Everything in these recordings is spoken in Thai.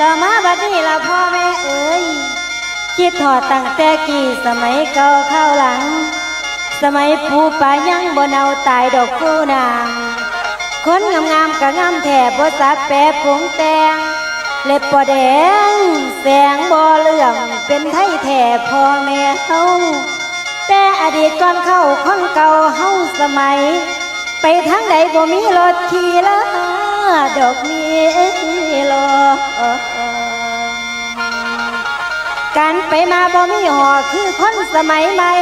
ละมาบัดนี้ละพ่อแม่เอ้ยคิดถอดตั้งแต่กี่สมัยเก่าเข้าหลัง สมัยผู้ป่ายังบ่เนาตายดอกคู่นางคนงามงามๆกะงามแถบบ่สักแปรผงแตงเล็บบ่แดง แสงบ่เลื่อมเป็นไทยแถบพ่อแม่เฮาแต่อดีตก่อนเข้าคนเก่าเฮาสมัย ไปทางใดบ่มีรถขี่ละ ดอกมีรอการไปมาบ่มีหอคือคนสมัยใหม่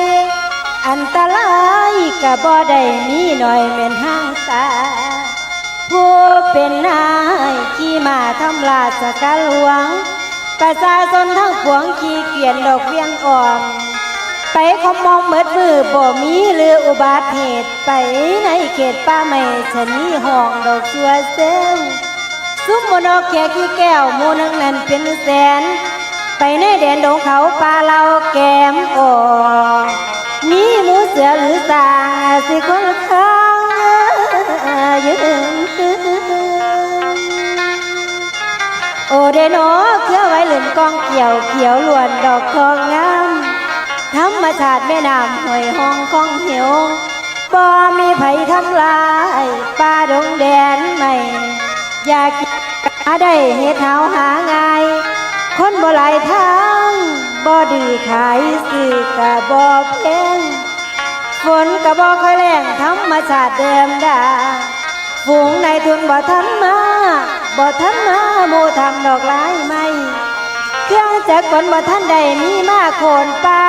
อันตรายกะบ่ได้มีหน่อยแม่นห้างตาผู้เป็นนายขี่มาทำลาสกาหลวง ประชาชนทั้งปวงขี่เกียนดอกเวียงอ่อนไปขมองเมิดมือบ่มี อุบัติเหตุไปในเขตป่าไม่ชะนีห้องดอกชัวเซลซุ้มบนอกแขกขี้แก้วหมูนึงนั้นเป็นแสน ไปในแดนดงเขาป่าเราแกมอ่อนมีหมูเสือหรือสางสิคนข้างยืนโอเดโนเครือไว้หลุมกองเกี่ยวเขียวล้วนดอกทองงา ธรรมชาติแม่น้ำห้วยห้องของเหี่ยวบ่มีไผทำลายป่าดงแดนใหม่ อยากกินหาได้เฮ็ดหาหาง่าย คนบ่หลายทางบ่ดื้อขายซื้อกะบ่แพงฝนกะบ่ค่อยแรงธรรมชาติเดิมดาฝูงในทุนบ่ทันมาบ่ทันมาหมู่ทำดอกไม้ไม่ เครื่องจักรกลบ่ทันได้มีมาโคนป่า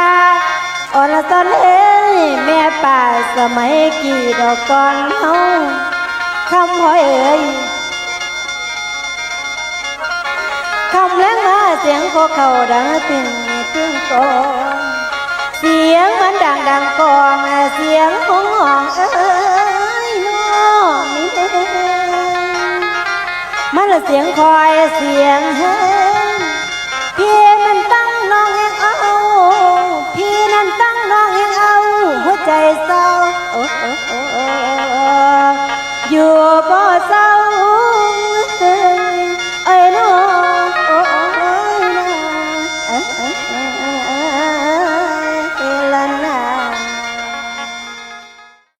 อรตอนเอ้ยแม่ป่าสมัยกี่ดอกก่อนเฮาคำพ่อยเอ้ยคำแรงมาเสียงโคเขาดังตึงตึงกองเสียงมันดังดังกองเสียงของห้องเอ้ยน้องนี่มันละเสียงคอยเสียงเฮ้ oh, oh.